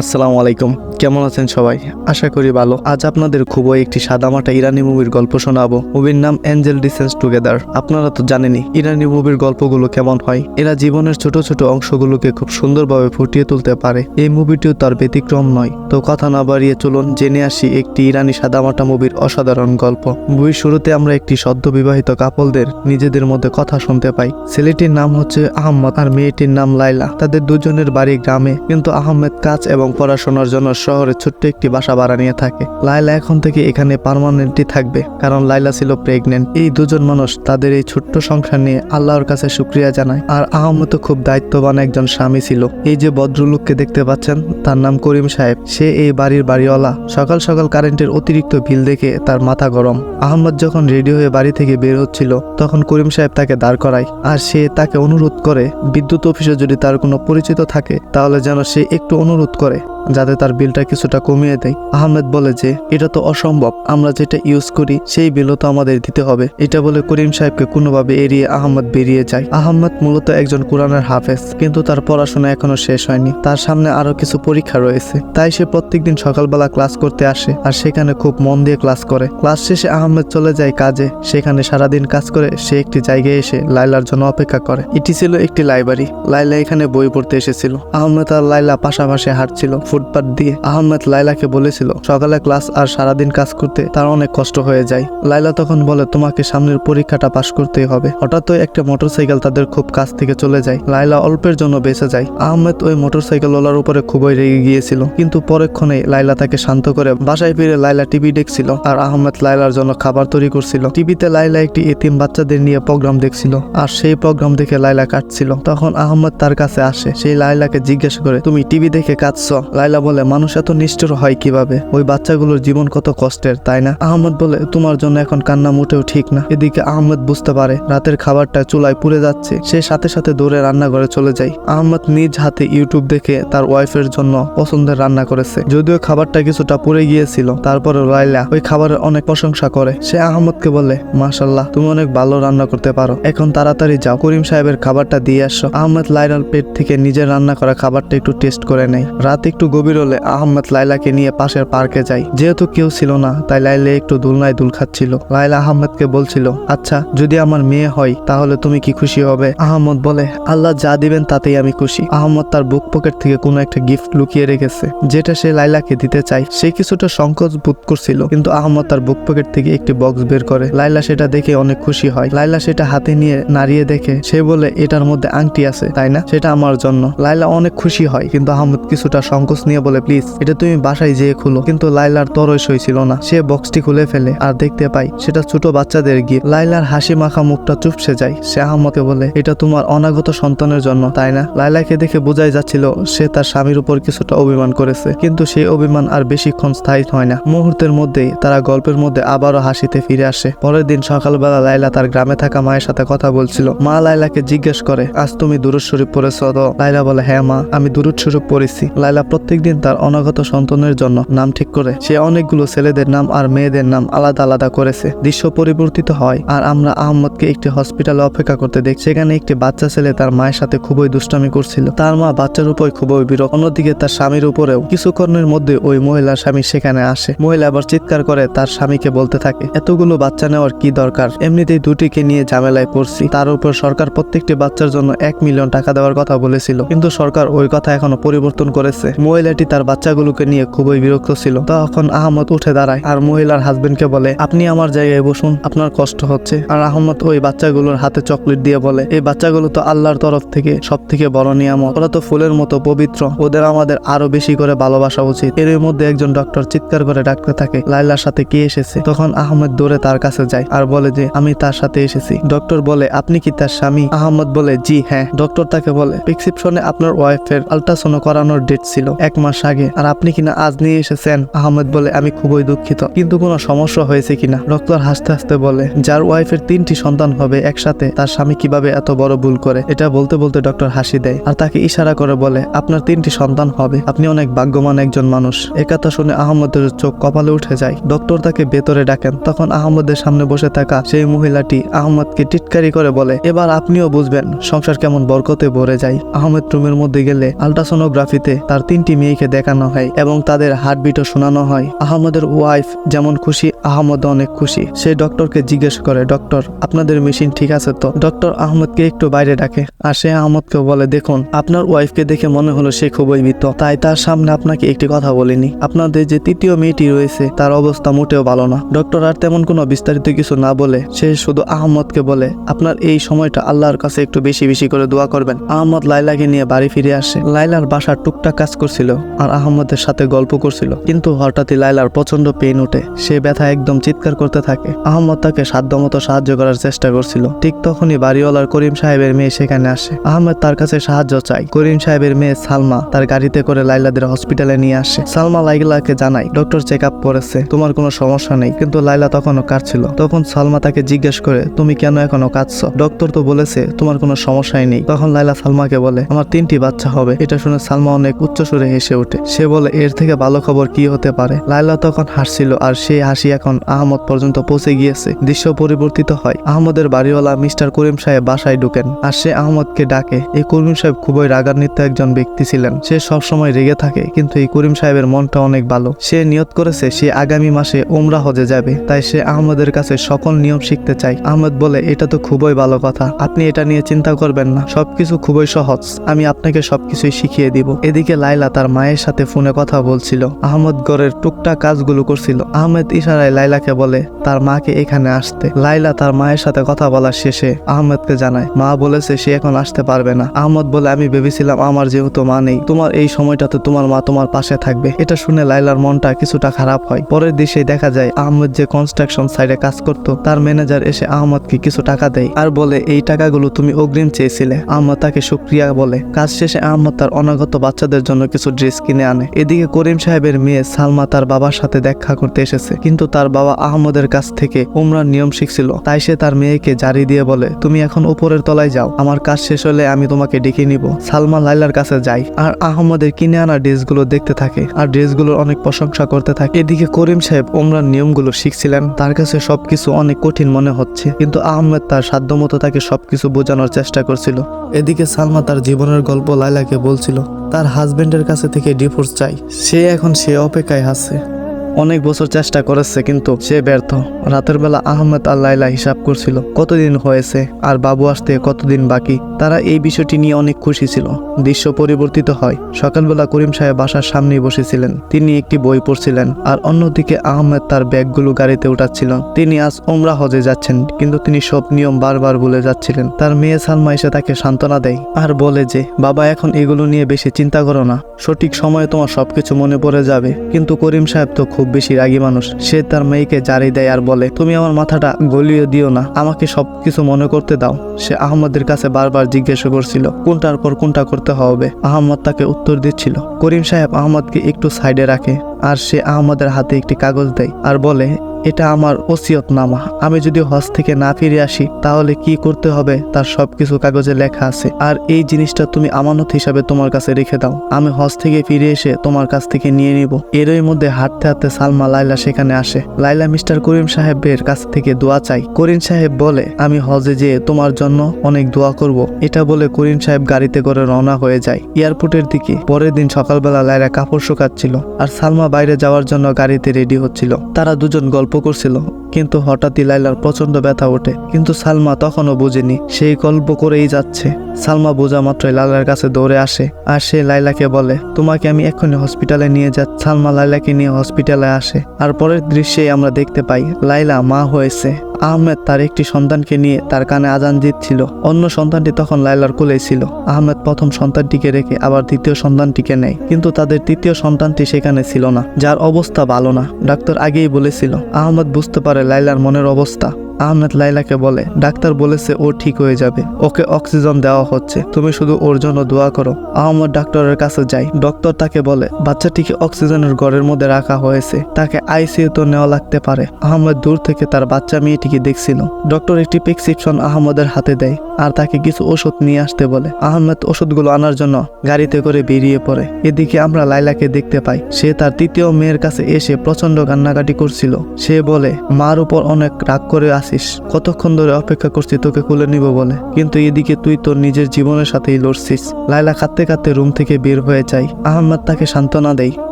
আসসালামু আলাইকুম। কেমন আছেন সবাই? আশা করি ভালো। আজ আপনাদের খুবই একটি সাদামাটা ইরানি মুভির গল্প শোনাবো। মুভির নাম অ্যাঞ্জেল ডিসেন্স টুগেদার আপনারা তো জানেনই ইরানি মুভির গল্পগুলো কেমন হয়। এরা জীবনের ছোট ছোট অংশগুলোকে খুব সুন্দরভাবে ফুটিয়ে তুলতে পারে। এই মুভিটিও তার ব্যতিক্রম নয়। তো কথা না বাড়িয়ে চলুন জেনে আসি একটি ইরানি সাদামাটা মুভির অসাধারণ গল্প। মুভির শুরুতে আমরা একটি সদ্য বিবাহিত কাপলদের নিজেদের মধ্যে কথা শুনতে পাই। ছেলেটির নাম হচ্ছে আহম্মদ আর মেয়েটির নাম লাইলা তাদের দুজনের বাড়ি গ্রামে। কিন্তু আহমেদ কাজ এবং পড়াশোনার জন্য শহরে ছোট্ট একটি বাসা ভাড়া নিয়ে থাকে। লাইলা এখন থেকে এখানে পার্মানেন্টলি থাকবে, কারণ লাইলা ছিল প্রেগনেন্ট এই দুজন মানুষ তাদের এই ছোট্ট সংসার নিয়ে আল্লাহর কাছে শুক্রিয়া জানায়, আর আহমেদ খুব দায়িত্ববান একজন স্বামী ছিল। এই যে ভদ্রলোককে দেখতে পাচ্ছেন, তার নাম করিম সাহেব। সে এই বাড়ির বাড়িওয়ালা। সকাল সকাল কারেন্টের অতিরিক্ত বিল দেখে তার মাথা গরম। আহমদ যখন রেডি হয়ে বাড়ি থেকে বের হচ্ছিল, তখন করিম সাহেব তাকে দাঁড় করায়, আর সে তাকে অনুরোধ করে, বিদ্যুৎ অফিসে যদি তার কোনো পরিচিত থাকে, তাহলে যেন সে একটু অনুরোধ করে। যাতে তার বিলটা কিছুটা কমিয়ে দেয়। আহমেদ বলে যে, এটা তো অসম্ভব। আমরা যেটা ইউজ করি, সেই বিলও তো আমাদের দিতে হবে। এটা বলে করিম সাহেবকে কোনোভাবে এড়িয়ে আহমদ বেরিয়ে যায়। আহমদ মূলত একজন কোরআনের হাফেজ, কিন্তু তার পড়াশোনা এখনও শেষ হয়নি। তার সামনে আরও কিছু পরীক্ষা রয়েছে। তাই সে প্রত্যেকদিন সকালবেলা ক্লাস করতে আসে, আর সেখানে খুব মন দিয়ে ক্লাস করে। ক্লাস শেষে আহমেদ চলে যায় কাজে। সেখানে সারাদিন কাজ করে সে একটি জায়গায় এসে লাইলার জন্য অপেক্ষা করে। এটি ছিল একটি লাইব্রেরি। লাইলা এখানে বই পড়তে এসেছিল। আহমেদ আর লাইলা পাশাপাশি হাঁটছিল। ফুটপাত দিয়ে আহমেদ লাইলাকে বলেছিল, সকালে ক্লাস আর সারাদিন কাজ করতে তার অনেক কষ্ট হয়ে যায়। লাইলা তখন বলে, তোমাকে সামনের পরীক্ষাটা পাশ করতেই হবে। হঠাৎই একটা মোটরসাইকেল তাদের খুব কাছ থেকে চলে যায়। লাইলা অল্পের জন্য বেঁচে যায়। আহমেদ ওই মোটরসাইকেল ওলার উপরে খুবই রেগে গিয়েছিল, কিন্তু পরক্ষণে লাইলা তাকে শান্ত করে বাসায় ফিরে লাইলা টিভি দেখছিল আর আহমেদ লাইলার জন্য খাবার তৈরি করছিল। টিভিতে লাইলা একটি এতিম বাচ্চাদের নিয়ে প্রোগ্রাম দেখছিল আর সেই প্রোগ্রাম দেখে লাইলা কাটছিল তখন আহমেদ তার কাছে আসে, সেই লাইলাকে জিজ্ঞেস করে, তুমি টিভি দেখে কাটছ লাইলা বলে, মানুষ এত নিষ্ঠুর হয় কীভাবে? ওই বাচ্চাগুলোর জীবন কত কষ্টের, তাই না? আহমদ বলে, তোমার জন্য এখন কান্না মোটেও ঠিক না। এদিকে আহমেদ বুঝতে পারে, রাতের খাবারটা চুলায় পুড়ে যাচ্ছে, সে সাথে সাথে দৌড়ে রান্নাঘরে চলে যায়। আহমদ নিজ হাতে ইউটিউব দেখে তার ওয়াইফের জন্য পছন্দের রান্না করেছে, যদিও খাবারটা কিছুটা পুড়ে গিয়েছিল। তারপরে লাইলা ওই খাবারের অনেক প্রশংসা করে। সে আহমদকে বলে মাশাল্লাহ তুমি অনেক ভালো রান্না করতে পারো। এখন তাড়াতাড়ি যাও, করিম সাহেবের খাবারটা দিয়ে আসো। আহমদ লাইলার পেট থেকে নিজের রান্না করা খাবারটা একটু টেস্ট করে নেয়। রাত একটু গভীর হলে আহমদ লাইলাকে নিয়ে পাশের পার্কে যায় যেহেতু কেউ ছিল না, তাই লাইলা একটু দুলনায় দুল খাচ্ছিল। লাইলা আহমদকে বলছিল আচ্ছা যদি আমার মেয়ে হয়, তাহলে তুমি কি খুশি হবে? আহমদ বলে, আল্লাহ যা দিবেন তাতেই আমি খুশি। আহমদ তার বুক পকেট থেকে কোনো একটা গিফট লুকিয়ে রেখেছে, যেটা সে লাইলাকে দিতে চায়। সে কিছুটা সংকোচ বোধ করছিল, কিন্তু আহমদ তার বুক পকেট থেকে একটি বক্স বের করে। লাইলা সেটা দেখে অনেক খুশি হয়। লাইলা সেটা হাতে নিয়ে নাড়িয়ে দেখে, সে বলে, এটার মধ্যে আংটি আছে, তাই না? সেটা আমার জন্য। লাইলা অনেক খুশি হয়, কিন্তু আহমদ কিছুটা সংকোচ নিয়ে বলে, প্লিজ, এটা তুমি বাসায় যেয়ে খুলো। কিন্তু লাইলার তরস হয়েছিল না। সে বক্সটি খুলে ফেলে আর দেখতে পাই সেটা ছোট বাচ্চাদের গিফট। লাইলার হাসি মাখা মুখটা চুপসে যায়। সে আহমদকে বলে, এটা তোমার অনাগত সন্তানের জন্য, তাই না? লাইলাকে দেখে বোঝাই যাচ্ছিল, সে তার স্বামীর উপর কিছুটা অভিমান করেছে। কিন্তু সেই অভিমান আর বেশিক্ষণ স্থায়ী হয় না। মুহূর্তের মধ্যেই তারা গল্পের মধ্যে আবারও হাসিতে ফিরে আসে। পরের দিন সকালবেলা লাইলা তার গ্রামে থাকা মায়ের সাথে কথা বলছিল। মা লাইলাকে জিজ্ঞেস করে, আজ তুমি দুরুদ শরীফ পড়েছ? তো লাইলা বলে হ্যাঁ মা, আমি দুরুদ শরীফ পড়েছি লাইলা প্রত্যেকদিন তার অনাগত সন্তানের জন্য নাম ঠিক করে। সে অনেকগুলো ছেলেদের নাম আর মেয়েদের নাম আলাদা আলাদা করেছে। দৃশ্য পরিবর্তিত হয় আর আমরা আহমদকে একটি হসপিটালে অপেক্ষা করতে দেখি সেখানে একটি বাচ্চা ছেলে তার মায়ের সাথে খুবই দুষ্টামি করছিল। তার মা বাচ্চার উপর খুবই বিরক্ত। অন্যদিকে তার স্বামীর উপরেও কিছুক্ষণের মধ্যে ওই মহিলার স্বামী সেখানে আসে। মহিলা আবার চিৎকার করে তার স্বামীকে বলতে থাকে, এতগুলো বাচ্চা নেওয়ার কি দরকার? এমনিতেই দুটিকে নিয়ে ঝামেলায় পড়ছি। তার উপর সরকার প্রত্যেকটি বাচ্চার জন্য এক মিলিয়ন টাকা দেওয়ার কথা বলেছিল। কিন্তু সরকার ওই কথা এখনও পরিবর্তন করেছে। মহিলাটি তার বাচ্চাগুলোকে নিয়ে খুবই বিরক্ত ছিল। তখন আহমদ উঠে দাঁড়ায় আর মহিলার হাজবেন্ডকে বলে, আপনি আমার জায়গায় বসুন, আপনার কষ্ট হচ্ছে। আর আহমদ ওই বাচ্চাগুলোর হাতে চকলেট দিয়ে বলে, এই বাচ্চাগুলো তো আল্লাহর তরফ থেকে সব থেকে বড় নিয়ামত। ওরা তো ফুলের মতো পবিত্র। ওদের আমাদের আরও বেশি করে ভালোবাসা উচিত। এর মধ্যে একজন ডক্টর চিৎকার করে ডাকতে থাকে লাইলার সাথে কে এসেছে? তখন আহমেদ দৌড়ে তার কাছে যায় আর বলে যে, আমি তার সাথে এসেছি। ডক্টর বলে, আপনি কি তার স্বামী? আহমদ বলে, জি হ্যাঁ। ডক্টর তাকে বলে, প্রেসক্রিপশনে আপনার ওয়াইফের আল্ট্রাসোনো করানোর ডেট ছিল এক মাস আগে, আর আপনি কিনা আজ নিয়ে এসেছেন, আহমেদ বলে আমি খুবই দুঃখিত। কিন্তু কোনো সমস্যা হয়েছে কিনা? ডক্টর হাসতে হাসতে বলে, যার ওয়াইফের তিনটি সন্তান হবে একসাথে, তার স্বামী কীভাবে এত বড় ভুল করে? এটা বলতে বলতে ডক্টর হাসি দেয়, আর তাকে ইশারা করে বলে, আপনার তিনটি সন্তান হবে, আপনি অনেক ভাগ্যবান একজন মানুষ। একথা শুনে আহমদের চোখ কপালে উঠে যায়। ডক্টর তাকে ভেতরে ডাকেন। তখন আহমদের সামনে বসে থাকা সেই মহিলাটি আহমদকে টিটকারি করে বলে, এবার আপনিও বুঝবেন, সংসার কেমন বরকতে ভরে যায়। আহমেদ রুমের মধ্যে গেলে আলট্রাসোনোগ্রাফিতে তার তিনটি তিনটি মেয়েকে দেখানো হয় এবং তাদের হার্টবিটও শোনানো হয়। আহমদের ওয়াইফ যেমন খুশি আহমদ অনেক খুশি। সে ডক্টরকে জিজ্ঞেস করে ডক্টর আপনাদের মেশিন ঠিক আছে তো? ডক্টর আহমদকে একটু বাইরে ডাকে। আর সে আহমদকে বলে, দেখুন, আপনার ওয়াইফকে দেখে মনে হলো সে খুবই মৃত। তাই তার সামনে আপনাকে একটি কথা বলিনি। আপনাদের যে তৃতীয় মেয়েটি রয়েছে, তার অবস্থা মোটেও ভালো না। ডক্টর আর তেমন কোনো বিস্তারিত কিছু না বলে, সে শুধু আহমদকে বলে, আপনার এই সময়টা আল্লাহর কাছে একটু বেশি বেশি করে দোয়া করবেন। আহমদ লাইলাকে নিয়ে বাড়ি ফিরে আসে। লাইলার বাসার টুকটাক কাজ করছিল আর আহমদের সাথে গল্প করছিল। কিন্তু হঠাৎই লাইলার প্রচণ্ড পেন উঠে সে ব্যথা একদম চিৎকার করতে থাকে। আহমদ তাকে সাধ্যমতো সাহায্য করার চেষ্টা করছিল। ঠিক তখনই বাড়িওয়ালার করিম সাহেবের মেয়ে সেখানে আসে। আহমেদ তার কাছে সাহায্য চাই করিম সাহেবের মেয়ে সালমা তার গাড়িতে করে লাইলাদের হসপিটালে নিয়ে আসে। সালমা লাইলাকে জানায়, ডক্টর চেক আপ করেছে। তোমার কোনো সমস্যা নেই। কিন্তু লাইলা তখনও কাঁদছিল। তখন সালমা তাকে জিজ্ঞেস করে, তুমি কেন এখনও কাঁদছো? ডক্টর তো বলেছে তোমার কোনো সমস্যাই নেই। তখন লাইলা সালমাকে বলে, আমার তিনটি বাচ্চা হবে। এটা শুনে সালমা অনেক উচ্চ সুরে হেসে ওঠে। সে বলে, এর থেকে ভালো খবর কি হতে পারে? লাইলা তখন হাসছিল, আর সেই হাসি এখন আহমদ পর্যন্ত পৌঁছে গিয়েছে। দৃশ্য পরিবর্তিত হয়। আহমদের বাড়িওয়ালা মিস্টার করিম সাহেব বাসায় ঢুকেন, আর সে আহমদকে ডাকে। এই করিম সাহেব খুবই রাগান্বিত একজন ব্যক্তি ছিলেন। সে সবসময় রেগে থাকে, কিন্তু এই করিম সাহেবের মনটা অনেক ভালো। সে নিয়ত করেছে, সে আগামী মাসে ওমরা হজে যাবে, তাই সে আহমদের কাছে সকল নিয়ম শিখতে চায়। আহমদ বলে, এটা তো খুবই ভালো কথা। আপনি এটা নিয়ে চিন্তা করবেন না। সবকিছু খুবই সহজ। আমি আপনাকে সবকিছুই শিখিয়ে দিব। এদিকে লাইলা মায়ের সাথে ফোনে কথা বলছিল। আহমদ গড়ের টুকটাক কাজগুলো করছিল। আহমেদ ইশারায় লাইলাকে বলে, তার মাকে এখানে আসতে। লাইলা তার মায়ের সাথে কথা বলার শেষে আহমেদকে জানায়, মা বলেছে সে এখন আসতে পারবে না। আহমদ বলে, আমি ভেবেছিলাম আমার যেহেতু মা নেই, তোমার এই সময়টাতে তোমার মা তোমার পাশে থাকবে। এটা শুনে লাইলার মনটা কিছুটা খারাপ হয়। পরের দিশে দেখা যায়, আহমদ যে কনস্ট্রাকশন সাইডে কাজ করত, তার ম্যানেজার এসে আহমদকে কিছু টাকা দেয় আর বলে, এই টাকাগুলো তুমি অগ্রিম চেয়েছিলে। আহমদ তাকে শুক্রিয়া বলে। কাজ শেষে আহমদ তার অনাগত বাচ্চাদের জন্য কিছু ড্রেস কিনে আনে। এদিকে করিম সাহেবের মেয়ে সালমা তার বাবার সাথে দেখা করতে এসেছে। কিন্তু তার বাবা আহমদের কাছ থেকে উমরার নিয়ম শিখছিল। তাই সে তার মেয়েকে জারি দিয়ে বলে, তুমি এখন উপরের তলায় যাও। আমার কাজ শেষ হলে আমি তোমাকে ডেকে নিব। সালমা লাইলার কাছে যায় আর আহমদের কিনে আনা ড্রেসগুলো দেখতে থাকে আর ড্রেসগুলোর অনেক প্রশংসা করতে থাকে। এদিকে করিম সাহেব উমরার নিয়মগুলো শিখছিলেন। তার কাছে সবকিছু অনেক কঠিন মনে হচ্ছে। কিন্তু আহমেদ তার সাধ্যমতো তাকে সবকিছু বোঝানোর চেষ্টা করছিল। এদিকে সালমা তার জীবনের গল্প লাইলাকে বলছিল, তার হাজবেন্ডের কাছে থেকে ডিভোর্স চাই। সে এখন সে অপেক্ষায় আছে। অনেক বছর চেষ্টা করেছে, কিন্তু সে ব্যর্থ। রাতের বেলা আহমেদ আর লাইলা হিসাব করছিল, কতদিন হয়েছে আর বাবু আসতে কতদিন বাকি? তারা এই বিষয়টি নিয়ে অনেক খুশি ছিল। দৃশ্য পরিবর্তিত হয়। সকালবেলা করিম সাহেব বাসার সামনে বসেছিলেন। তিনি একটি বই পড়ছিলেন আর অন্যদিকে আহমেদ তার ব্যাগগুলো গাড়িতে উঠাচ্ছিল। তিনি আজ ওমরা হজে যাচ্ছেন, কিন্তু তিনি সব নিয়ম বারবার ভুলে যাচ্ছিলেন। তার মেয়ে সালমা এসে তাকে সান্ত্বনা দেয় আর বলে যে, বাবা, এখন এগুলো নিয়ে বেশি চিন্তা করো না। সঠিক সময়ে তোমার সবকিছু মনে পড়ে যাবে। কিন্তু করিম সাহেব তো খুব বেশি রাগি মানুষ। সে তার মেয়েকে জারি দেয় আর বলে, তুমি আমার মাথাটা গলিয়ে দিও না। আমাকে সব কিছু মনে করতে দাও। সে আহমদের কাছে বারবার জিজ্ঞাসা করছিল, কোনটার পর কোনটা করতে হবে? আহমদ তাকে উত্তর দিচ্ছিল, করিম সাহেব আহমদকে একটু সাইডে রাখে। আর সে আহমদের হাতে একটি কাগজ দেয় আর বলে, এটা আমার ওসিয়তনামা। আমি যদি হজ থেকে না ফিরে আসি, তাহলে কি করতে হবে? তার সবকিছু কাগজে লেখা আছে। আর এই জিনিসটা তুমি আমানত হিসাবে তোমার কাছে রেখে দাও। আমি হজ থেকে ফিরে এসে তোমার কাছ থেকে নিয়ে নিব। এরই মধ্যে হাঁটতে হাঁটতে সালমা লাইলা সেখানে আসে। লাইলা মিস্টার করিম সাহেবের কাছ থেকে দোয়া চাই। করিম সাহেব বলে, আমি হজে যেয়ে তোমার জন্য অনেক দোয়া করব। এটা বলে করিম সাহেব গাড়িতে করে রওনা হয়ে যায়। এয়ারপোর্টের দিকে পরের দিন সকালবেলা লাইলা কাপড় শুকাচ্ছিল। আর সালমা বাইরে যাওয়ার জন্য গাড়িতে রেডি হচ্ছিল। তারা দুজন গল্প করছিল, কিন্তু হঠাৎই লাইলার প্রচণ্ড ব্যথা ওঠে। কিন্তু সালমা তখনও বুঝেনি সেই গল্প করেই যাচ্ছে। সালমা বোঝা মাত্রই লাইলার কাছে দৌড়ে আসে, আর সে লাইলাকে বলে, তোমাকে আমি এক্ষুনি হসপিটালে নিয়ে যা সালমা লাইলাকে নিয়ে হসপিটালে আসে, আর পরের দৃশ্যেই আমরা দেখতে পাই লাইলা মা হয়েছে। আহমেদ তার একটি সন্তানকে নিয়ে তার কানে আজান দিচ্ছিল। অন্য সন্তানটি তখন লাইলার কোলেই ছিল। আহমেদ প্রথম সন্তানটিকে রেখে আবার দ্বিতীয় সন্তানটিকে নেয়। কিন্তু তাদের তৃতীয় সন্তানটি সেখানে ছিল না, যার অবস্থা ভালো না। ডাক্তার আগেই বলেছিল, আহমেদ বুঝতে পারে লাইলার মনের অবস্থা। আহমেদ লাইলাকে বলে, ডাক্তার বলেছে ও ঠিক হয়ে যাবে। ওকে অক্সিজেন দেওয়া হচ্ছে। তুমি শুধু ওর জন্য দোয়া করো। আহমদ ডাক্তারের কাছে যাই ডক্টর তাকে বলে, বাচ্চাটিকে অক্সিজেনের ঘরের মধ্যে রাখা হয়েছে। তাকে আইসিইউ তো নেওয়া লাগতে পারে। আহমেদ দূর থেকে তার বাচ্চা মেয়েটিকে দেখছিল। ডক্টর একটি প্রেসক্রিপশন আহমদের হাতে দেয় আর তাকে কিছু ওষুধ নিয়ে আসতে বলে। আহমেদ ওষুধগুলো আনার জন্য গাড়িতে করে বেরিয়ে পড়ে। এদিকে আমরা লাইলাকে দেখতে পাই। সে তার তৃতীয় মেয়ের কাছে এসে প্রচণ্ড কান্নাকাটি করছিল। সে বলে, মার উপর অনেক রাগ করে আসি আসিস কতক্ষণ ধরে অপেক্ষা করছি তোকে কুলে নিব বলে। কিন্তু এদিকে তুই তোর নিজের জীবনের সাথেই লড়ছিস। লাইলা কাঁদতে কাঁদতে রুম থেকে বের হয়ে যায়। আহম্মদ তাকে সান্ত্বনা দেয়।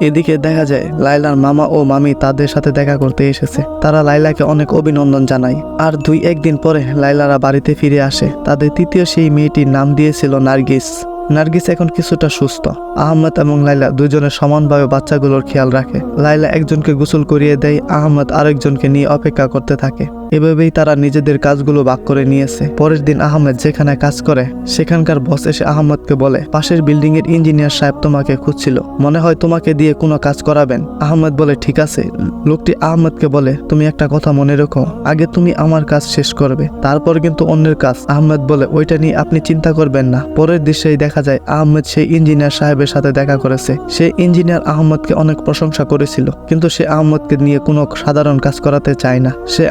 এদিকে দেখা যায় লাইলার মামা ও মামি তাদের সাথে দেখা করতে এসেছে। তারা লাইলাকে অনেক অভিনন্দন জানায়। আর দুই একদিন পরে লাইলারা বাড়িতে ফিরে আসে। তাদের তৃতীয় সেই মেয়েটির নাম দিয়েছিল নার্গিস। নার্গিস এখন কিছুটা সুস্থ। আহমদ এবং লাইলা দুজনে সমানভাবে বাচ্চাগুলোর খেয়াল রাখে। লাইলা একজনকে গোসল করিয়ে দেয় আহমদ আরেকজনকে নিয়ে অপেক্ষা করতে থাকে। এভাবেই তারা নিজেদের কাজগুলো ভাগ করে নিয়েছে। পরের দিন আহমেদ যেখানে কাজ করে, সেখানকার বস এসে আহমদকে বলে, পাশের বিল্ডিং এর ইঞ্জিনিয়ার সাহেব তোমাকে খুঁজছিল। মনে হয় তোমাকে দিয়ে কোনো কাজ করাবেন। আহমেদ বলে, ঠিক আছে। লোকটি আহমেদকে বলে, তুমি একটা কথা মনে রেখো। আগে তুমি আমার কাজ শেষ করবে, তারপর কিন্তু অন্যের কাজ। আহমেদ বলে, ওইটা নিয়ে আপনি চিন্তা করবেন না। পরের দৃশ্যেই দেখা যায়, আহমেদ সেই ইঞ্জিনিয়ার সাহেবের সাথে দেখা করেছে। সেই ইঞ্জিনিয়ার আহমদকে অনেক প্রশংসা করেছিল, কিন্তু সে আহমদকে নিয়ে কোনো সাধারণ কাজ করাতে চায় না। সে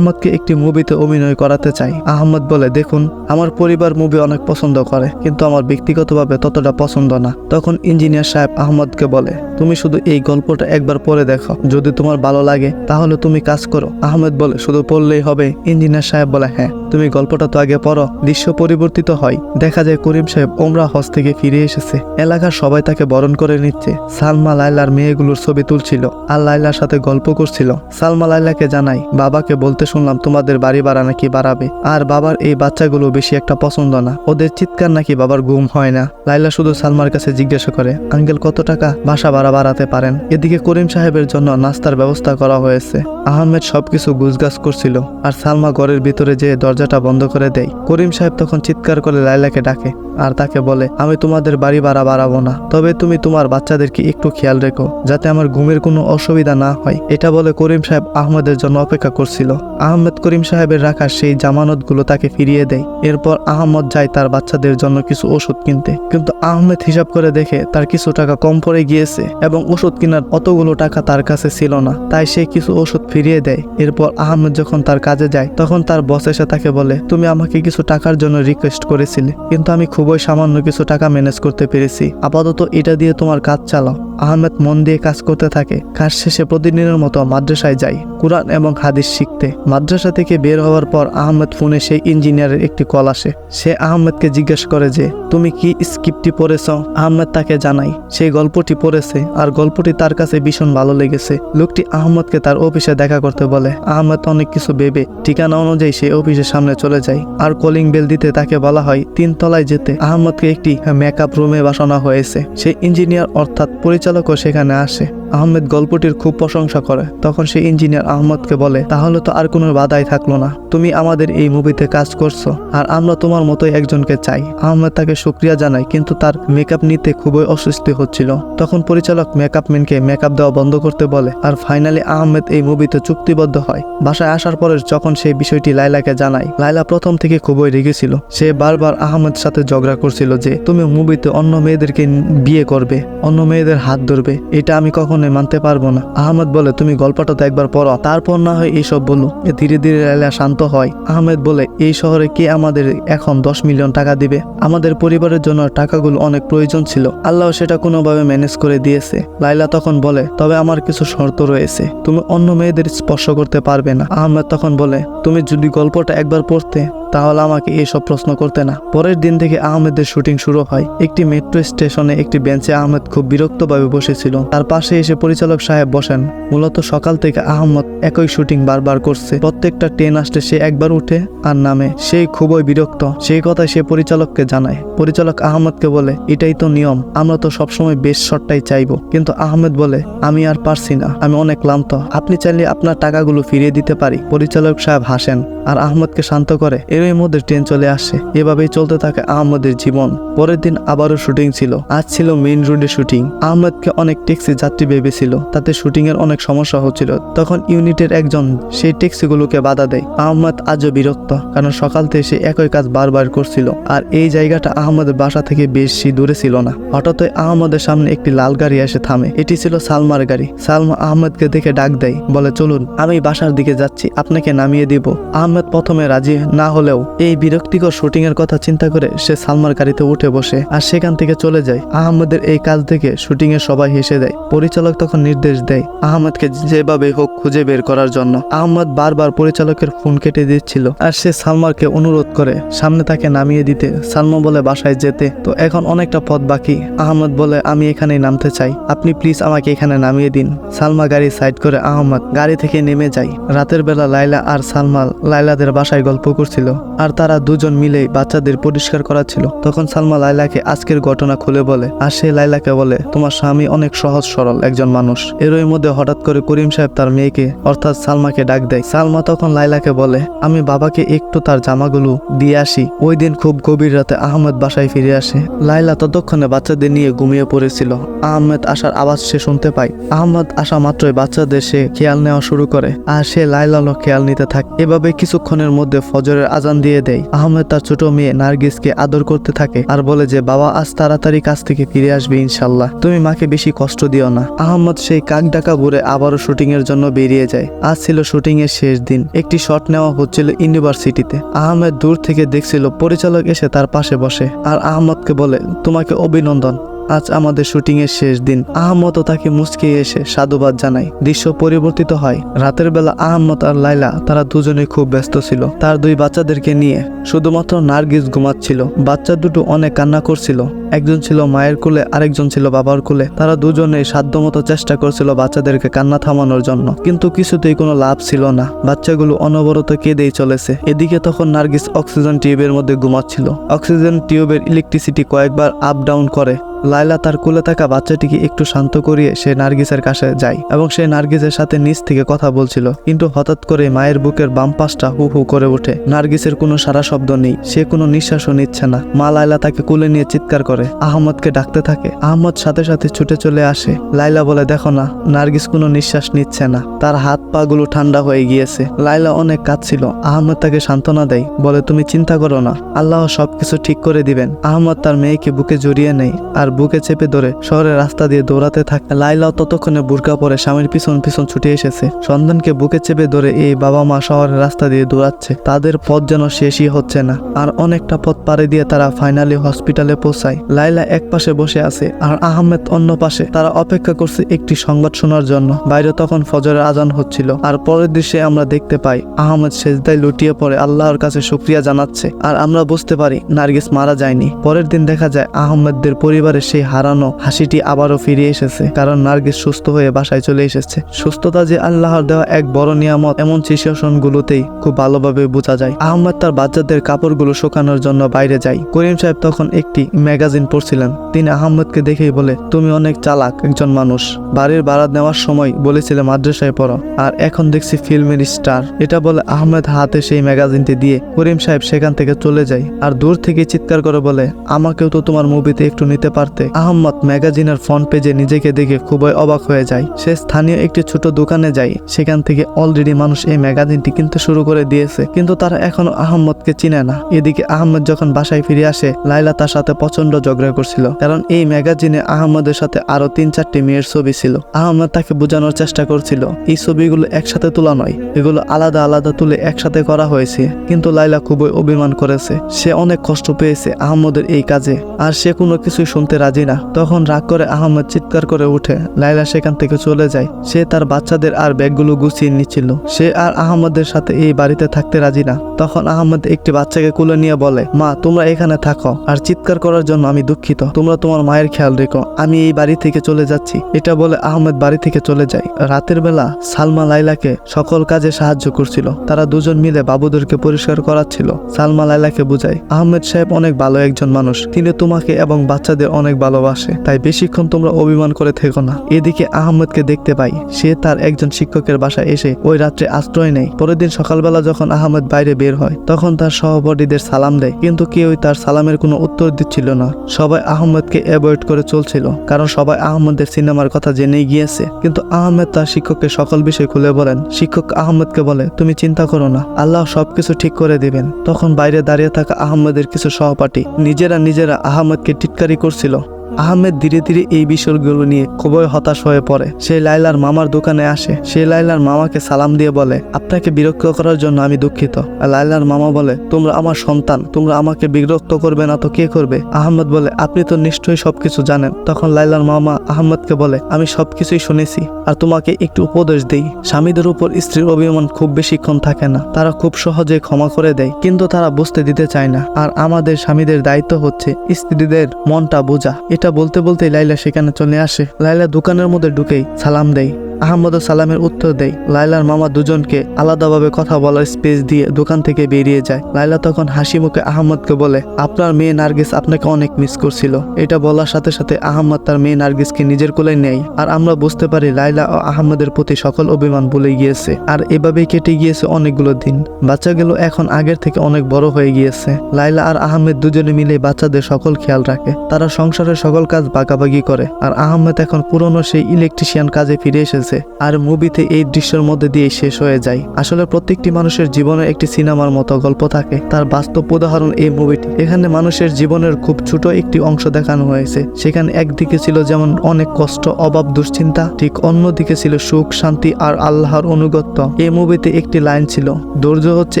আহমদকে একটি মুভিতে অভিনয় করাতে চাই। আহমদ বলে, দেখুন, আমার পরিবার মুভি অনেক পছন্দ করে, কিন্তু আমার ব্যক্তিগতভাবে ততটা পছন্দ না। তখন ইঞ্জিনিয়ার সাহেব আহমদকে বলে, তুমি শুধু এই গল্পটা একবার পড়ে দেখো। যদি তোমার ভালো লাগে, তাহলে তুমি কাজ করো। আহমেদ বলে, শুধু পড়লেই হবে? ইঞ্জিনিয়ার সাহেব বলে হ্যাঁ। তুমি গল্পটা তো আগে পড়ো। দৃশ্য পরিবর্তিত হয়। দেখা যায় করিম সাহেব ওমরা হজ থেকে ফিরে এসেছে। এলাকার সবাই তাকে বরণ করে নিচ্ছে। সালমা লাইলার মেয়েগুলোর ছবি তুলছিল আর লাইলার সাথে গল্প করছিল। সালমা লাইলাকে জানাই, বাবাকে বলতে শুনলাম তোমাদের বাড়ি ভাড়া নাকি বাড়াবে। আর বাবার এই বাচ্চাগুলো বেশি একটা পছন্দ না। ওদের চিৎকার নাকি বাবার ঘুম হয় না। লাইলা শুধু সালমার কাছে জিজ্ঞাসা করে, আঙ্কেল, কত টাকা বাসা ভাড়া বাড়াতে পারেন? এদিকে করিম সাহেবের জন্য নাস্তার ব্যবস্থা করা হয়েছে। আহমেদ সবকিছু গুছগাছ করছিল আর সালমা ঘরের ভিতরে যেয়ে দরজাটা বন্ধ করে দেয় করিম সাহেব তখন চিৎকার করে লাইলাকে ডাকে আর তাকে বলে, আমি তোমাদের বাড়ি ভাড়া বাড়াবো না। তবে তুমি তোমার বাচ্চাদেরকে একটু খেয়াল রেখো, যাতে আমার ঘুমের কোনো অসুবিধা না হয়। এটা বলে করিম সাহেব আহমেদের জন্য অপেক্ষা করছিল। আহমেদ করিম সাহেবের রাখা সেই জামানতগুলো তাকে ফিরিয়ে দেয়। এরপর আহমদ যায় তার বাচ্চাদের জন্য কিছু ওষুধ কিনতে। কিন্তু আহমেদ হিসাব করে দেখে তার কিছু টাকা কম পড়ে গিয়েছে এবং ওষুধ কেনার অতগুলো টাকা তার কাছে ছিল না। তাই সে কিছু ওষুধ ফিরিয়ে দেয়। এরপর আহমেদ যখন তার কাজে যায়, তখন তার বস এসে তাকে বলে, তুমি আমাকে কিছু টাকার জন্য রিকোয়েস্ট করেছিলে, কিন্তু আমি খুবই সামান্য কিছু টাকা ম্যানেজ করতে পেরেছি। আপাতত এটা দিয়ে তোমার কাজ চালাও। আহমেদ মন দিয়ে কাজ করতে থাকে। কাজ শেষে প্রতিদিনের মতো মাদ্রাসায় যায় কোরআন এবং হাদিস শিখতে। মাদ্রাসা থেকে বের হওয়ার পর আহমেদ ফোনে সেই ইঞ্জিনিয়ারের একটি কল আসে। সে আহমেদকে জিজ্ঞেস করে যে, তুমি কি স্ক্রিপ্টটি পড়েছ? আহমেদ তাকে জানাই সেই গল্পটি পড়েছে আর গল্পটি তার কাছে ভীষণ ভালো লেগেছে। লোকটি আহমদকে তার অফিসে দেখা করতে বলে, আহমেদ অনেক কিছু ভেবে ঠিকানা অনুযায়ী সে অফিসের সামনে চলে যায় আর কলিং বেল দিতে তাকে বলা হয় তিন তলায় যেতে। আহমদকে একটি মেকআপ রুমে বসানো হয়েছে। সেই ইঞ্জিনিয়ার অর্থাৎ পরিচালকও সেখানে আসে। আহমেদ গল্পটির খুব প্রশংসা করে। তখন সেই ইঞ্জিনিয়ার আহমদকে বলে, তাহলে তো আর কোনো বাধাই থাকল না। তুমি আমাদের এই মুভিতে কাজ করছ, আর আমরা তোমার মতোই একজনকে চাই। আহমেদ তাকে শুক্রিয়া জানায়, কিন্তু তার মেকআপ নিতে খুবই অস্বস্তি হচ্ছিল। তখন পরিচালক মেকআপ ম্যানকে মেকআপ দেওয়া বন্ধ করতে বলে, আর ফাইনালি আহমেদ এই মুভিতে চুক্তিবদ্ধ হয়। বাসায় আসার পরে যখন সেই বিষয়টি লাইলাকে জানায় লাইলা প্রথম থেকে খুবই রেগেছিল সে বারবার আহমেদ সাথে ঝগড়া করছিল যে, তুমি মুভিতে অন্য মেয়েদেরকে বিয়ে করবে, অন্য মেয়েদের হাত ধরবে, এটা আমি কখনোই মানতে পারব না। আহমেদ বলে, তুমি গল্পটা তো একবার পড়ো, তারপর না হয় এইসব বলো। ধীরে ধীরে লাইলা শান্ত হয়। আহমেদ বলে, এই শহরে কে আমাদের এখন দশ মিলিয়ন টাকা দিবে? আমাদের পরিবারের জন্য টাকাগুলো অনেক প্রয়োজন ছিল। আল্লাহ সেটা কোনোভাবে ম্যানেজ করে দিয়েছে। লাইলা তখন বলে, তবে আমার কিছু শর্ত রয়েছে। তুমি অন্য মেয়েদের স্পর্শ করতে পারবে না। আহমেদ তখন বলে, তুমি যদি গল্পটা একবার পড়তে তাহলে আমাকে এইসব প্রশ্ন করতে না। পরের দিন থেকে আহমেদের শুটিং শুরু হয়। একটি মেট্রো স্টেশনে একটি বেঞ্চে আহমেদ খুব বিরক্তভাবে বসেছিল। তার পাশে এসে পরিচালক সাহেব বসেন। মূলত সকাল থেকে আহমদ একই শুটিং বারবার করছে। প্রত্যেকটা ট্রেন আসলে সে একবার উঠে আর নামে। সেই খুবই বিরক্ত। সেই কথা সে পরিচালককে জানায়। পরিচালক আহমদকে বলে, এটাই তো নিয়ম। আমরা তো সবসময় বেশ শটটাই চাইব। কিন্তু আহমেদ বলে, আমি আর পারছি না। আমি অনেক ক্লান্ত। আপনি চাইলে আপনার টাকাগুলো ফিরিয়ে দিতে পারি। পরিচালক সাহেব হাসেন আর আহমদকে শান্ত করে এর মধ্যে ট্রেন চলে আসে। এভাবেই চলতে থাকে আহমদের জীবন। পরের দিন আবারও শুটিং ছিল। আজ ছিল মেইন রোডে শুটিং আহমদকে অনেক ট্যাক্সি যাত্রী ভেবেছিল। তাতে শুটিং এর অনেক সমস্যা হচ্ছিল। তখন ইউনিটের একজন, সেই ট্যাক্সিগুলোকে বাধা দেয়। আহমদ আজও বিরক্ত, কারণ সকাল থেকে সে একই কাজ বারবার করছিল। আর এই জায়গাটা আহমদের বাসা থেকে বেশি দূরে ছিল না। হঠাৎই আহমদের সামনে একটি লাল গাড়ি এসে থামে। এটি ছিল সালমার গাড়ি। সালমা আহমদকে দেখে ডাক দেয়, বলে, চলুন, আমি বাসার দিকে যাচ্ছি। আপনাকে নামিয়ে দিব। আহমেদ প্রথমে রাজি না হলে হলেও এই বিরক্তিকর শুটিং এর কথা চিন্তা করে সে সালমার গাড়িতে উঠে বসে আর সেখান থেকে চলে যায়। আহমেদের এই কাজ দেখে শুটিং এ সবাই হেসে দেয়। পরিচালক তখন নির্দেশ দেয় আহমেদকে যেভাবে হোক খুঁজে বের করার জন্য। আহমদ বারবার পরিচালকের ফোন কেটে দিচ্ছিল আর সে সালমারকে অনুরোধ করে, সামনে তাকে নামিয়ে দিতে। সালমা বলে বাসায় যেতে। তো এখন অনেকটা পথ বাকি। আহমদ বলে, আমি এখানেই নামতে চাই। আপনি প্লিজ আমাকে এখানে নামিয়ে দিন। সালমা গাড়ি সাইড করে আহমদ গাড়ি থেকে নেমে যায়। রাতের বেলা লাইলা আর সালমা লাইলাদের বাসায় গল্প করছিল। আর তারা দুজন মিলেই বাচ্চাদের পরিষ্কার করাচ্ছিল। তখন সালমা লাইলাকে আজকের ঘটনা খুলে বলে, আর সে লাইলাকে বলে, তোমার স্বামী অনেক সহজ সরল একজন মানুষ। এরই মধ্যে হঠাৎ করে করিম সাহেব তার মেয়েকে, অর্থাৎ সালমাকে ডাক দেয়। সালমা তখন লাইলাকে বলে, আমি বাবাকে একটু তার জামাগুলো দিয়ে আসি। ওই দিন খুব গভীর রাতে আহমেদ বাসায় ফিরে আসে। লাইলা ততক্ষণে বাচ্চাদের নিয়ে ঘুমিয়ে পড়েছিল। আহমেদ আসার আওয়াজ সে শুনতে পায়। আহমদ আসা মাত্রই বাচ্চাদের সে খেয়াল নেওয়া শুরু করে। আর সে লাইলারও খেয়াল নিতে থাকে। এভাবে কিছুক্ষণের মধ্যে ফজরের আজান দিয়ে দেয়। আহমেদ তার ছোট মেয়ে নার্গিসকে আদর করতে থাকে আর বলে যে, বাবা, আজ তাড়াতাড়ি কাছ থেকে ফিরে আসবে ইনশাল্লাহ। তুমি মাকে বেশি কষ্ট দিও না। আহমদ সেই কাক ডাকা বুড়ে আবারও শুটিং এর জন্য বেরিয়ে যায়। আজ ছিল শুটিং এর শেষ দিন। একটি শট নেওয়া হচ্ছিল ইউনিভার্সিটিতে। আহমেদ দূর থেকে দেখছিল পরিচালক এসে তার পাশে বসে। আর আহমদকে বলে, তোমাকে অভিনন্দন। আজ আমাদের শুটিং এর শেষ দিন। আহমদও তাকে মুচকে এসে সাধুবাদ জানায়। দৃশ্য পরিবর্তিত হয়। রাতের বেলা আহমদ আর লাইলা তারা দুজনে খুব ব্যস্ত ছিল। তার দুই বাচ্চাদেরকে নিয়ে শুধুমাত্র নার্গিস ঘুমাচ্ছিল। বাচ্চা দুটো অনেক কান্না করছিল। একজন ছিল মায়ের কোলে, আরেকজন ছিল বাবার কোলে। তারা দুজনেই সাধ্যমতো চেষ্টা করছিল বাচ্চাদেরকে কান্না থামানোর জন্য। কিন্তু কিছুতেই কোনো লাভ ছিল না। বাচ্চাগুলো অনবরত কেঁদেই চলেছে। এদিকে তখন নার্গিস অক্সিজেন টিউবের মধ্যে ঘুমাচ্ছিল। অক্সিজেন টিউবের ইলেকট্রিসিটি কয়েকবার আপ ডাউন করে। লাইলা তার কোলে থাকা বাচ্চাটিকে একটু শান্ত করিয়ে সে নার্গিসের কাছে যায় এবং সে নার্গিসের সাথে নিচ থেকে কথা বলছিল। কিন্তু হঠাৎ করে মায়ের বুকের বাম পাশটা হু হু করে ওঠে। নার্গিসের কোনো সারা শব্দ নেই। সে কোনো নিঃশ্বাসও নিচ্ছে না। মা লাইলা তাকে কোলে নিয়ে চিৎকার করে। আহমদকে ডাকতে থাকে। আহমদ সাথে সাথে ছুটে চলে আসে। লাইলা বলে, দেখো না, নার্গিস কোনো নিঃশ্বাস নিচ্ছে না। তার হাত পা গুলো ঠান্ডা হয়ে গিয়েছে লাইলা অনেক কাঁদছিল। আহমদ তাকে সান্ত্বনা দেয়। বলে, তুমি চিন্তা করো না। আল্লাহ সবকিছু ঠিক করে দিবেন। আহমদ তার মেয়েকে বুকে জড়িয়ে নেয় আর বুকে চেপে ধরে শহরের রাস্তা দিয়ে দৌড়াতে থাকে লাইলাও ততক্ষণে বুরকা পরে স্বামীর পিছন পিছন ছুটে এসেছে। সন্তানকে বুকে চেপে ধরে এই বাবা মা শহরের রাস্তা দিয়ে দৌড়াচ্ছে। তাদের পথ যেন শেষই হচ্ছে না। আর অনেকটা পথ পাড়ে দিয়ে তারা ফাইনালি হসপিটালে পৌঁছায়। লাইলা এক পাশে বসে আছে আর আহমেদ অন্য পাশে। তারা অপেক্ষা করছে একটি সংবাদ শোনার জন্য। বাইরে তখন ফজরের আজান হচ্ছিল। আর পরের দৃশ্যে আমরা দেখতে পাই, আহমেদ সেজদায় লুটিয়ে পড়ে আল্লাহর কাছে শুক্রিয়া জানাচ্ছে। আর আমরা বুঝতে পারি, নার্গিস মারা যায়নি। পরের দিন দেখা যায়, আহমেদদের পরিবারের সেই হারানো হাসিটি আবারও ফিরে এসেছে, কারণ নার্গিস সুস্থ হয়ে বাসায় চলে এসেছে। সুস্থতা যে আল্লাহর দেওয়া এক বড় নিয়ামত, এমন সিচুয়েশন গুলোতেই খুব ভালোভাবে বোঝা যায়। আহমেদ তার বাচ্চাদের কাপড়গুলো শুকানোর জন্য বাইরে যায়। করিম সাহেব তখন একটি ম্যাগাজিন পড়ছিলেন। তিনি আহমেদকে দেখেই বলে, তুমি অনেক চালাক একজন মানুষ। বাড়ির ভাড়া নেওয়ার সময় বলেছিলে মাদ্রাসায় পড়ো, আর এখন দেখছি ফিল্মের স্টার। এটা বলে আহমেদ হাতে সেই ম্যাগাজিনটি দিয়ে করিম সাহেব সেখান থেকে চলে যায়। আর দূর থেকে চিৎকার করে বলে, আমাকেও তো তোমার মুভিতে একটু নিতে পারতে আহমদ ম্যাগাজিনের ফ্রন্ট পেজে নিজেকে দেখে খুবই অবাক হয়ে যায়। সে স্থানীয় একটি ছোট দোকানে যায়। সেখান থেকে অলরেডি মানুষ এই ম্যাগাজিনটি কিনতে শুরু করে দিয়েছে। কিন্তু তারা এখনও আহমদকে চিনে না। এদিকে আহমদ যখন বাসায় ফিরে আসে লাইলা তার সাথে প্রচণ্ড ঝগড়া করছিল। কারণ এই ম্যাগাজিনে আহমদের সাথে আরও তিন চারটি মেয়ের ছবি ছিল। আহম্মদ তাকে বোঝানোর চেষ্টা করছিল, এই ছবিগুলো একসাথে তোলা নয়। এগুলো আলাদা আলাদা তুলে একসাথে করা হয়েছে। কিন্তু লাইলা খুবই অভিমান করেছে। সে অনেক কষ্ট পেয়েছে আহম্মদের এই কাজে। আর সে কোনো কিছুই শুনতে রাজি না। তখন রাগ করে আহমদ চিৎকার করে উঠে লাইলা সেখান থেকে চলে যায়। সে তার বাচ্চাদের আর ব্যাগগুলো গুছিয়ে নিচ্ছিল। সে আর আহমদের সাথে এই বাড়িতে থাকতে রাজি না। তখন আহমদ একটি বাচ্চাকে কুলে নিয়ে বলে, মা, তোমরা এখানে থাকো। আর চিৎকার করার জন্য আমি দুঃখিত। তোমরা তোমার মায়ের খেয়াল রেখো। আমি এই বাড়ি থেকে চলে যাচ্ছি। এটা বলে আহমেদ বাড়ি থেকে চলে যায়। রাতের বেলা সালমা লাইলাকে সকল কাজে সাহায্য করছিল। তারা দুজন মিলে বাবুদেরকে পরিষ্কার করাচ্ছিল। সালমা লাইলাকে বুঝায়, আহমেদ সাহেব অনেক ভালো একজন মানুষ। তিনি তোমাকে এবং বাচ্চাদের অনেক ভালোবাসে, তাই বেশিক্ষণ তোমরা অভিমান করে থেকো না। এদিকে আহমেদকে দেখতে পাই, সে তার একজন শিক্ষকের বাসায় এসে ওই রাত্রে আশ্রয় নেয়। পরের দিন সকালবেলা যখন আহমেদ বাইরে বের হয়, তখন তার সহপাঠীদের সালাম দেয়, কিন্তু কেউই তার সালামের কোনো উত্তর দিচ্ছিল না। সবাই আহমেদকে অ্যাভয়েড করে চলছিল, কারণ সবাই আহমেদের সিনেমার কথা জেনেই গিয়েছে। কিন্তু আহমেদ তার শিক্ষককে সকল বিষয় খুলে বলেন, শিক্ষক আহমেদকে বলে, তুমি চিন্তা করো না, আল্লাহ সবকিছু ঠিক করে দিবেন। তখন বাইরে দাঁড়িয়ে থাকা আহমেদের কিছু সহপাঠী, নিজেরা নিজেরা আহমেদকে টিটকারি করছিল। আহমেদ ধীরে ধীরে এই বিষয়গুলো নিয়ে খুবই হতাশ হয়ে পড়ে। সে লাইলার মামার দোকানে আসে। সে লাইলার মামাকে সালাম দিয়ে বলে, আপনাকে বিরক্ত করার জন্য আমি দুঃখিত। লাইলার মামা বলে, তোমরা আমার সন্তান, তোমরা আমাকে বিরক্ত করবে না তো কে করবে? আহমেদ বলে, আপনি তো নিশ্চয়ই সবকিছু জানেন। তখন লাইলার মামা আহমেদকে বলে, আমি সবকিছুই শুনেছি, আর তোমাকে একটু উপদেশ দেই। স্বামীদের উপর স্ত্রীর অভিমান খুব বেশিক্ষণ থাকে না। তারা খুব সহজে ক্ষমা করে দেয়, কিন্তু তারা বুঝতে দিতে চায় না। আর আমাদের স্বামীদের দায়িত্ব হচ্ছে স্ত্রীদের মনটা বোঝা। এটা বলতে বলতে লাইলা সেখানে চলে আসে। লাইলা দোকানের মধ্যে ঢুকেই সালাম দেয়। আহমদ সালামের উত্তর দেয় লাইলার মামা দুজনকে আলাদাভাবে কথা বলার স্পেস দিয়ে দোকান থেকে বেরিয়ে যায়। লাইলা তখন হাসি মুখে আহমদকে বলে, আপনার মেয়ে নার্গিস আপনাকে অনেক মিস করছিল। এটা বলার সাথে সাথে আহমদ তার মেয়ে নার্গিসকে নিজের কোলে নেয়। আর আমরা বুঝতে পারি লাইলা ও আহমদের প্রতি সকল অভিমান ভুলে গিয়েছে। আর এভাবেই কেটে গিয়েছে অনেকগুলো দিন। বাচ্চাগুলো এখন আগের থেকে অনেক বড় হয়ে গিয়েছে। লাইলা আর আহমেদ দুজনে মিলে বাচ্চাদের সকল খেয়াল রাখে। তারা সংসারের সকল কাজ বাগাবাগি করে। আর আহমেদ এখন পুরনো সেই ইলেকট্রিশিয়ান কাজে ফিরে এসেছে। আর মুভিতে এই দৃশ্যের মধ্যে দিয়ে শেষ হয়ে যায়। আসলে প্রত্যেকটি মানুষের জীবনে একটি সিনেমার মতো গল্প থাকে। তার বাস্তব উদাহরণ এই মুভিটি। এখানে মানুষের জীবনের খুব ছোট একটি অংশ দেখানো হয়েছে। সেখানে একদিকে ছিল যেমন অনেক কষ্ট, অভাব, দুশ্চিন্তা, ঠিক অন্যদিকে ছিল সুখ, শান্তি আর আল্লাহর অনুগত্য। এই মুভিতে একটি লাইন ছিল, ধৈর্য হচ্ছে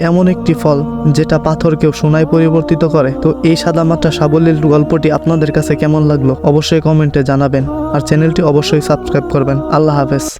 এমন একটি ফল যেটা পাথরকেও সোনায় পরিবর্তিত করে। তো এই সাদামাটা সাবলীল গল্পটি আপনাদের কাছে কেমন লাগল অবশ্যই কমেন্টে জানাবেন। আর চ্যানেলটি অবশ্যই সাবস্ক্রাইব করবেন। আল্লাহ হাফেজ।